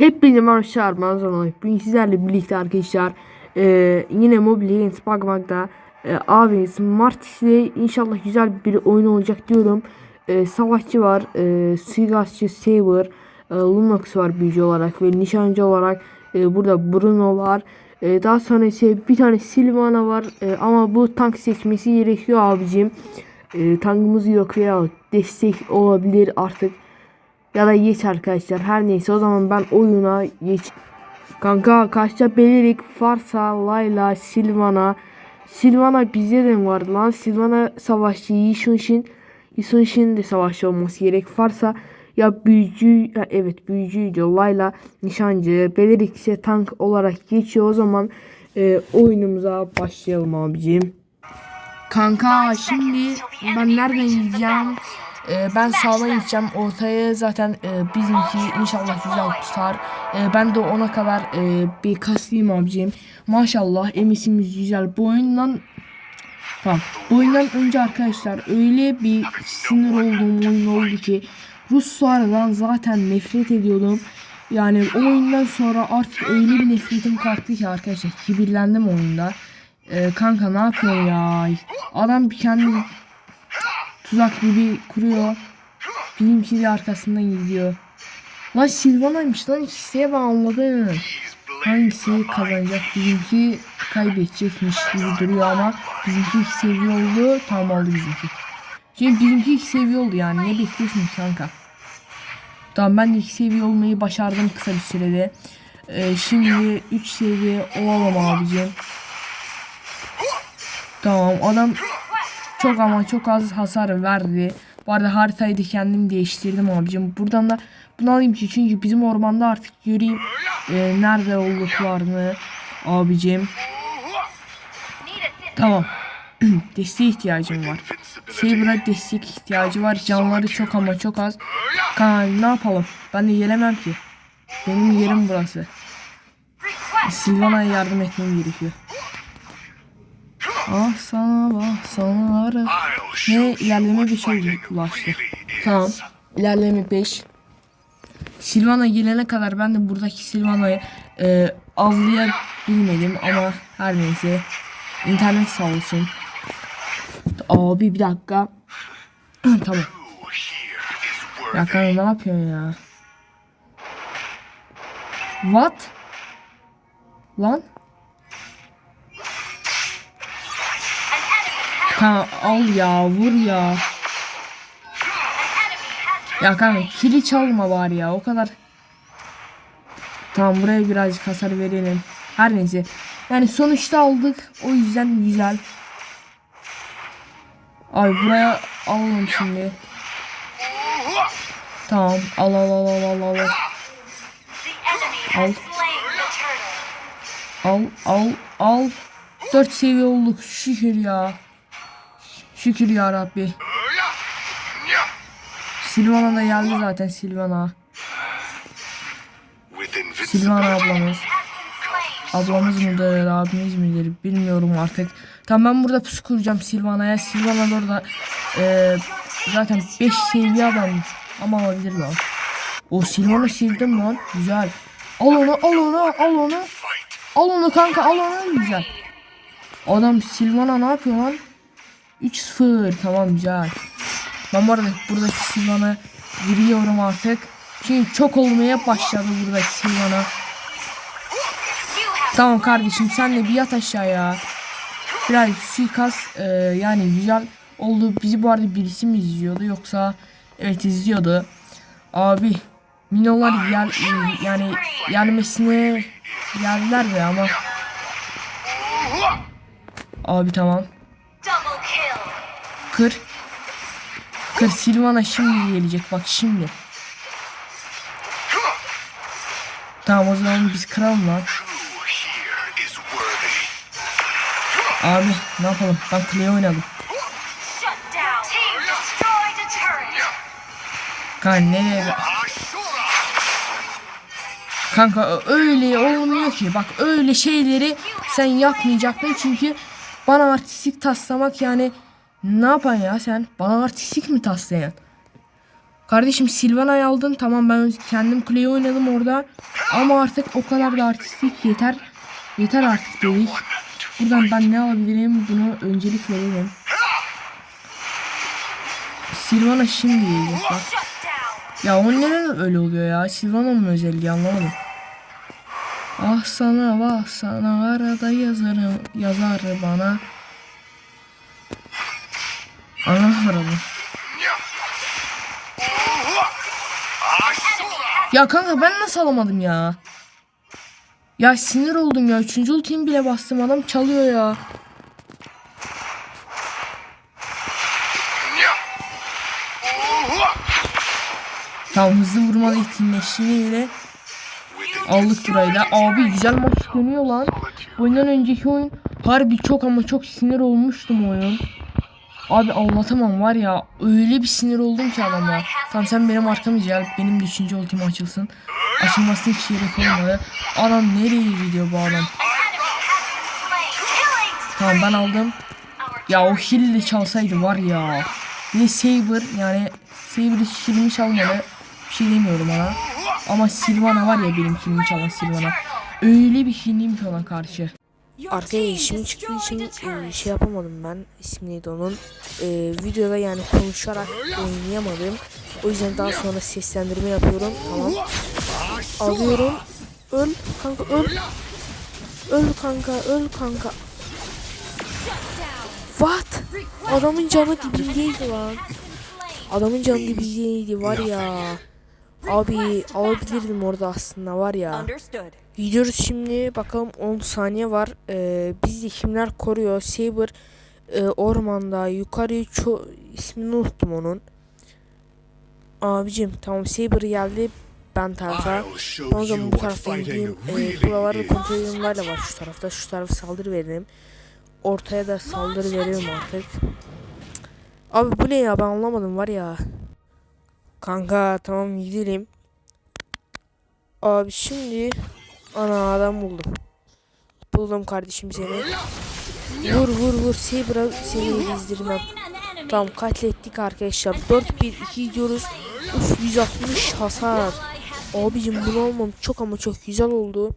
Hepinize merhabalar Manzara Bugün sizlerle birlikte arkadaşlar e, yine Mobile Legends bakmakta e, abi Martis'le inşallah güzel bir oyun olacak diyorum. E, savaşçı var, e, suikastçı Saber, e, Lunox var büyücü olarak ve nişancı olarak e, burada Bruno var. E, daha sonra ise bir tane Silvana var e, ama bu tank seçmesi gerekiyor abicim. E, tankımız yok veya destek olabilir artık. Ya da geç arkadaşlar. Her neyse o zaman ben oyuna geç. Kanka kaçta Belirik, Farsa, Layla, Silvana. Silvana bizde de mi vardı lan? Silvana savaşçı Yishunshin. Yishunshin de savaşçı olması gerek. Farsa ya büyücü ya evet büyücüydü. Layla nişancı. Belirik ise tank olarak geçiyor. O zaman e, oyunumuza başlayalım abicim. Kanka şimdi ben nereden gideceğim? Ee, ben sağdan gideceğim. Ortaya zaten e, bizimki inşallah güzel tutar. Ee, ben de ona kadar e, bir kasayım abicim. Maşallah emisimiz güzel. Bu oyundan Tamam. Bu oyundan önce arkadaşlar öyle bir sinir olduğum oyun oldu ki Ruslardan zaten nefret ediyordum. Yani o oyundan sonra artık öyle bir nefretim kalktı ki arkadaşlar kibirlendim oyunda. Ee, kanka ne yapıyor ya? Adam bir kendi tuzak gibi kuruyor. Bizimki de arkasından gidiyor. Lan Silvana'ymış lan ikisiye ben anladım. Hangisi kazanacak? Bizimki kaybedecekmiş gibi duruyor ama bizimki iki seviye oldu. Tamam aldı bizimki. Şimdi bizimki iki seviye oldu yani. Ne bekliyorsun kanka? Tamam ben de iki seviye olmayı başardım kısa bir sürede. Ee, şimdi 3 seviye olalım abicim. Tamam adam çok ama çok az hasar verdi. Bu arada haritayı da kendim değiştirdim abicim. Buradan da bunu alayım ki çünkü bizim ormanda artık göreyim e, nerede olduklarını abicim. Tamam. Desteğe ihtiyacım var. Saber'a destek ihtiyacı var. Canları çok ama çok az. Kan ne yapalım? Ben de gelemem ki. Benim yerim burası. Silvana'ya yardım etmem gerekiyor. Ah sana bak sana ara. Ne ilerleme 5 oldu ulaştı. Tamam. İlerleme 5. Silvana gelene kadar ben de buradaki Silvana'yı e, avlayabilmedim ama her neyse. İnternet sağ olsun. Abi bir dakika. tamam. Ya kanka ne yapıyorsun ya? What? Lan? Kanka al ya vur ya. Ya kanka kili çalma var ya o kadar. Tamam buraya birazcık hasar verelim. Her neyse. Yani sonuçta aldık. O yüzden güzel. Ay buraya alalım şimdi. Tamam al al al al al al. Al. Al al al. 4 seviye olduk şükür ya. Şükür ya Rabbi. Silvana da geldi zaten Silvana. Silvana ablamız. Ablamız mıdır, abimiz midir bilmiyorum artık. Tamam ben burada pusu kuracağım Silvana'ya. Silvana da orada e, zaten 5 seviye adam ama olabilir lan. O Silvana sildim lan. Güzel. Al onu, al onu, al onu. Al onu kanka, al onu. Güzel. Adam Silvana ne yapıyor lan? 3-0 tamam güzel. Ben bu arada buradaki Silvan'a giriyorum artık. Çünkü çok olmaya başladı buradaki Silvan'a. Tamam kardeşim sen de bir yat aşağıya. Biraz suikast e, yani güzel oldu. Bizi bu arada birisi mi izliyordu yoksa evet izliyordu. Abi Minolar e, yani gelmesine geldiler be ama. Abi tamam. Kır. Kır Silvana şimdi gelecek bak şimdi. Tamam o zaman biz kıralım lan. Abi ne yapalım? Ben Clay oynadım. Kanka nereye? Kanka öyle olmuyor ki. Bak öyle şeyleri sen yapmayacaktın çünkü bana artistik taslamak yani ne yapan ya sen? Bana artistik mi taslayan? Kardeşim Silvana'yı aldın. Tamam ben kendim kuleyi oynadım orada. Ama artık o kadar da artistik yeter. Yeter artık dedik. Buradan ben ne alabilirim bunu öncelik verelim. Silvana şimdi gelecek bak. Ya o neden öyle oluyor ya? Silvana'nın özelliği anlamadım. Ah sana vah sana arada yazarım yazar bana. Anlamadım. Ya kanka ben nasıl alamadım ya? Ya sinir oldum ya. Üçüncü ultimi bile bastım. Adam çalıyor ya. Tamam hızlı vurmalı etkinleştiğiyle aldık burayı da. Abi güzel maç dönüyor lan. Oyundan önceki oyun harbi çok ama çok sinir olmuştum oyun. Abi anlatamam var ya öyle bir sinir oldum ki adama. Tamam sen benim arkamı gel. Benim de üçüncü ultim açılsın. Açılmasına hiç gerek olmadı. Adam nereye gidiyor bu adam? Tamam ben aldım. Ya o hill de çalsaydı var ya. Bir de Saber yani Saber hiç kilimi çalmadı. Bir şey demiyorum ona. Ama Silvana var ya benim kilimi çalan Silvana. Öyle bir kilimi çalan karşı. Arkaya işim çıktığı için e, şey yapamadım ben. İsmi neydi onun? E, videoda yani konuşarak oynayamadım. O yüzden daha sonra seslendirme yapıyorum. Tamam. Alıyorum. Öl kanka öl. Öl kanka öl kanka. What? Adamın canı dibindeydi lan. Adamın canı dibindeydi var ya. Abi alabilirdim orada aslında var ya. Gidiyoruz şimdi bakalım 10 saniye var. Ee, bizi kimler koruyor? Saber e, ormanda yukarı ço ismini unuttum onun. Abicim tamam Saber geldi. Ben tarafa. Show O zaman bu what tarafa gideyim. really buralarda kontrol edenler de var şu tarafta. Şu tarafa saldırı verelim. Ortaya da saldırı verelim artık. Abi bu ne ya ben anlamadım var ya. Kanka tamam gidelim. Abi şimdi ana adam buldum. Buldum kardeşim seni. Vur vur vur Saber'a seni izdirmem. Tamam katlettik arkadaşlar. 4-1-2 gidiyoruz. Uf 160 hasar. Abicim bunu almam çok ama çok güzel oldu.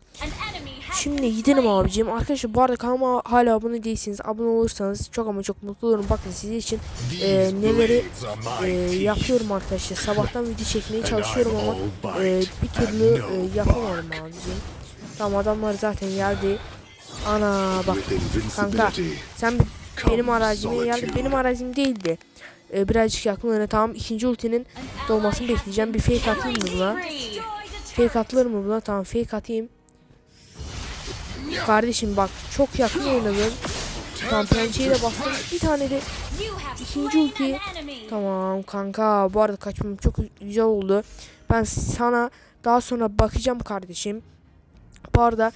Şimdi gidelim abicim. Arkadaşlar bu arada kanalıma hala abone değilseniz abone olursanız çok ama çok mutlu olurum. Bakın sizin için e, neleri e, yapıyorum arkadaşlar. Sabahtan video çekmeye çalışıyorum ama e, bir türlü e, yapamadım abicim. Tamam adamlar zaten geldi. Ana bak kanka sen benim arazime geldi. Benim arazim değildi. E, birazcık yakın öne tamam. ikinci ultinin dolmasını bekleyeceğim. Bir fake atayım mı buna? Fake atılır mı buna? Tamam fake atayım. Kardeşim bak çok yakın oynadım. Tamam pençeyi de bastım. Bir tane de ikinci ulti. Tamam kanka bu arada kaçmam çok güzel oldu. Ben sana daha sonra bakacağım kardeşim. Bu arada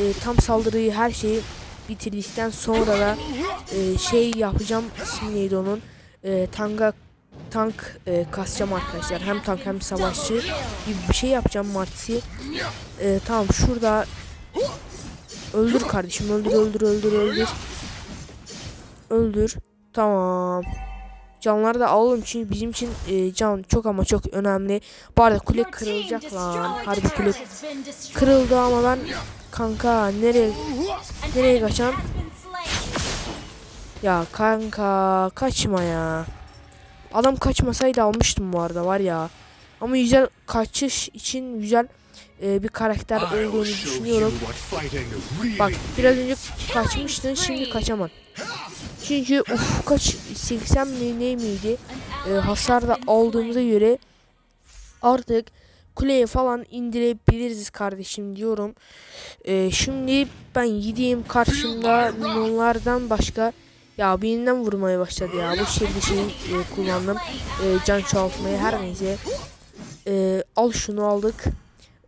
e, tam saldırıyı her şeyi bitirdikten sonra da e, şey yapacağım. İsmi neydi onun? E, tanga tank e, kasacağım arkadaşlar. Hem tank hem savaşçı gibi bir şey yapacağım Martisi. E, tamam şurada öldür kardeşim öldür öldür öldür öldür. Öldür. Tamam. Canları da alalım çünkü bizim için e, can çok ama çok önemli. Bu arada kule kırılacak lan. Harbi kule kırıldı ama ben kanka nereye nereye kaçan? Ya kanka kaçma ya. Adam kaçmasaydı almıştım bu arada var ya. Ama güzel kaçış için güzel e, bir karakter olduğunu düşünüyorum. Bak biraz önce kaçmıştın şimdi kaçamam. Çünkü uf kaç 80 mi ne miydi? E, hasar da aldığımıza göre artık kuleye falan indirebiliriz kardeşim diyorum. E, şimdi ben gideyim karşımda milyonlardan başka ya birinden vurmaya başladı ya. Bu şekilde şeyi e, kullandım. E, can çoğaltmaya her neyse. E, al şunu aldık.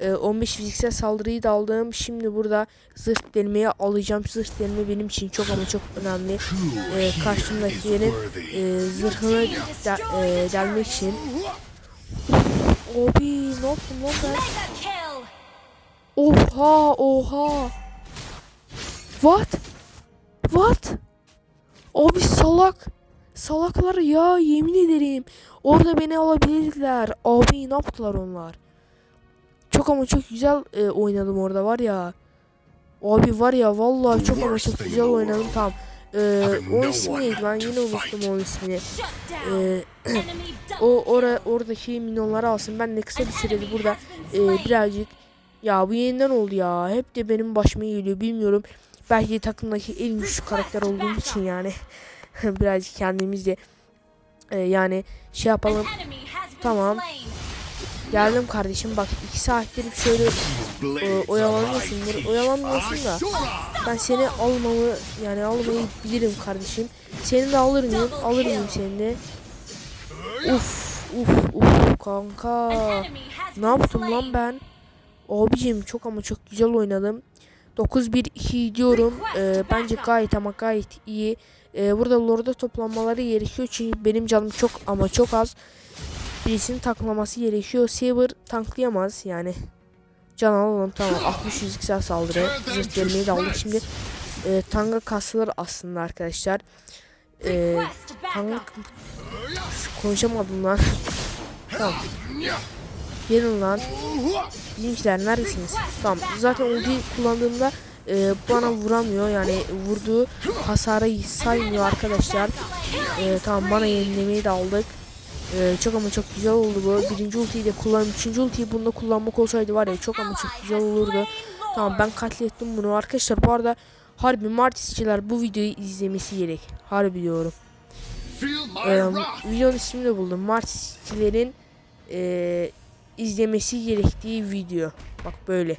E, 15 fiziksel saldırıyı da aldım. Şimdi burada zırh delmeyi alacağım. Zırh delme benim için çok ama çok önemli. Who E, karşımdakilerin e, zırhını de, e, delmek için. Abi ne yaptım lan ben? Oha oha. What? What? Abi salak. Salaklar ya yemin ederim. Orada beni alabilirler. Abi ne yaptılar onlar? Çok ama çok güzel e, oynadım orada var ya. Abi var ya vallahi çok ama çok güzel oynadım tam. Ee, o ismi neydi ben yine unuttum o ismini. Ee, o ora oradaki milyonları alsın. Ben de kısa bir sürede burada e, birazcık ya bu yeniden oldu ya. Hep de benim başıma geliyor bilmiyorum. Belki de takımdaki en güçlü karakter olduğum için yani. birazcık kendimizce e, yani şey yapalım. Tamam. Geldim kardeşim bak iki saattir şöyle e, oyalanıyorsun. Böyle Oyalanmıyorsun da ben seni almamı yani almayı bilirim kardeşim. Seni de alır mıyım? Alır mıyım seni de? Uf uf uf kanka. Ne yaptım lan ben? Abicim çok ama çok güzel oynadım. 9-1-2 diyorum. Ee, bence gayet ama gayet iyi. Ee, burada lorda toplanmaları gerekiyor. Çünkü benim canım çok ama çok az. Birisinin tanklaması gerekiyor. Saber tanklayamaz yani. Can alalım tamam. 60 fiziksel saldırı. Zırh gelmeyi de aldık. Şimdi e, tanga kasılır aslında arkadaşlar. E, tanga konuşamadım lan. tamam. Gelin lan. Bizimkiler neredesiniz? Tamam. Zaten ulti kullandığımda e, bana vuramıyor. Yani vurduğu hasarı saymıyor arkadaşlar. E, tamam bana yenilemeyi de aldık. E, çok ama çok güzel oldu bu. Birinci ultiyi de kullan. Üçüncü ultiyi bunda kullanmak olsaydı var ya çok ama çok güzel olurdu. Tamam ben katlettim bunu. Arkadaşlar bu arada harbi Martisçiler bu videoyu izlemesi gerek. Harbi diyorum. Ee, videonun ismini de buldum. Martisçilerin e, izlemesi gerektiği video. Bak böyle.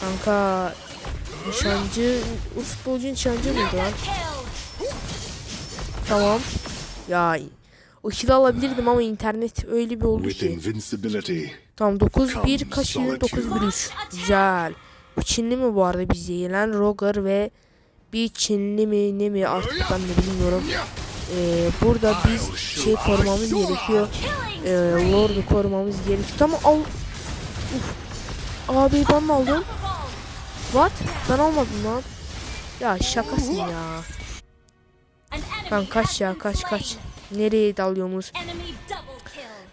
Kanka nişancı, futbolcu nişancı mıydı lan? Tamam. Ya o kilo alabilirdim ama internet öyle bir oldu ki. Tamam 9-1 kaç yine 9-1-3. Güzel. Bu Çinli mi bu arada bize gelen Roger ve bir Çinli mi ne mi artık ben de bilmiyorum. Ee, burada biz şey korumamız gerekiyor. Ee, Lord'u korumamız gerekiyor. Tamam al. Uf. Abi ben mi aldım? What? Ben almadım lan. Ya şakasın ya. Lan kaç ya kaç kaç. Nereye dalıyorsunuz?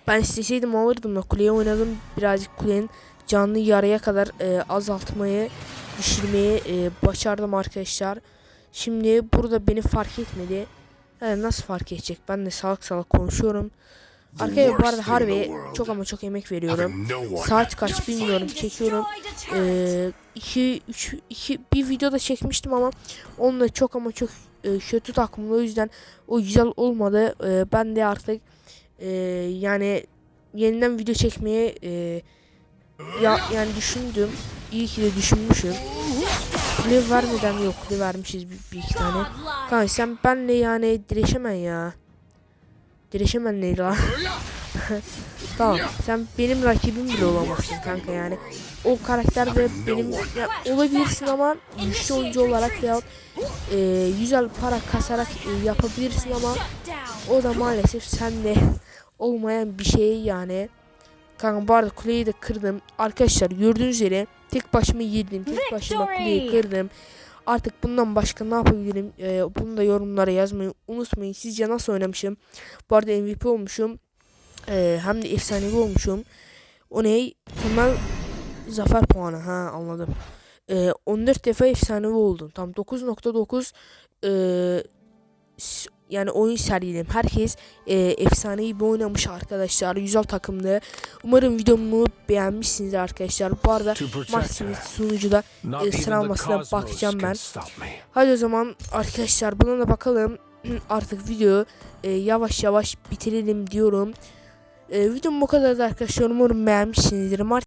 Ben isteseydim alırdım da kuleye oynadım. Birazcık kulenin canlı yarıya kadar e, azaltmayı, düşürmeyi e, başardım arkadaşlar. Şimdi burada beni fark etmedi. He, nasıl fark edecek? Ben de salak salak konuşuyorum. Arkadaşlar bu arada harbi çok ama çok emek veriyorum. Saat kaç bilmiyorum çekiyorum. Ee, iki, üç, iki, bir videoda çekmiştim ama onunla çok ama çok e, kötü takımlı o yüzden o güzel olmadı. Ee, ben de artık e, yani yeniden video çekmeye e, ya yani düşündüm. İyi ki de düşünmüşüm. Kule vermeden yok kule vermişiz bir, bir iki tane. Kanka sen benle yani direşemen ya. Direşemen neydi tamam sen benim rakibim bile olamazsın kanka yani. O karakter de benim ya, olabilirsin ama güçlü oyuncu olarak veya e, güzel para kasarak e, yapabilirsin ama o da maalesef sende olmayan bir şey yani. Kanka bu arada kuleyi de kırdım. Arkadaşlar gördüğünüz üzere tek başıma girdim. Tek başıma kuleyi kırdım. Artık bundan başka ne yapabilirim? Ee, bunu da yorumlara yazmayı unutmayın. Sizce nasıl oynamışım? Bu arada MVP olmuşum. Ee, hem de efsanevi olmuşum. O ne? Temel zafer puanı. Ha anladım. Ee, 14 defa efsanevi oldum. Tam 9.9 ee, s- yani oyun sergiledim. Herkes e, efsaneyi bir oynamış arkadaşlar. Güzel takımdı. Umarım videomu beğenmişsiniz arkadaşlar. Bu arada her. sunucuda e, sıralamasına bakacağım ben. Hadi o zaman arkadaşlar buna da bakalım. Artık video e, yavaş yavaş bitirelim diyorum. E, videom bu kadar arkadaşlar. Umarım beğenmişsinizdir. Mart